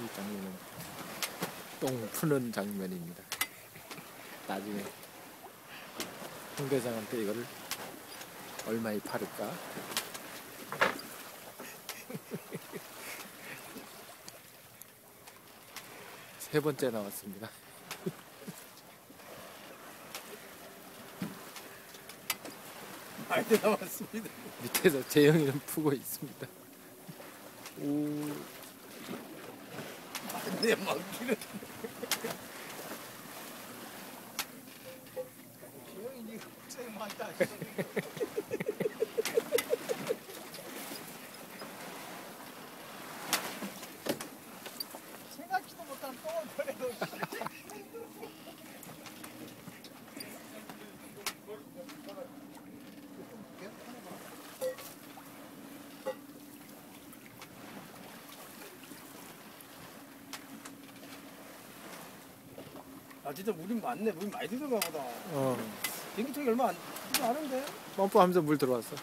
이 장면은 똥 푸는 장면입니다. 나중에 홍 대장한테 이거를 얼마에 팔을까? 세 번째 나왔습니다. 많이 남았습니다. 밑에서 재영이는 푸고 있습니다. 오, 내 많기는. 기영이 니가 고생 많다. 생각지도 못한 똥을 보내고 아 진짜 물이 많네. 물이 많이 들어가 보다. 어, 전기통이 얼마 안, 안 하는데? 펌프하면서 물 들어왔어.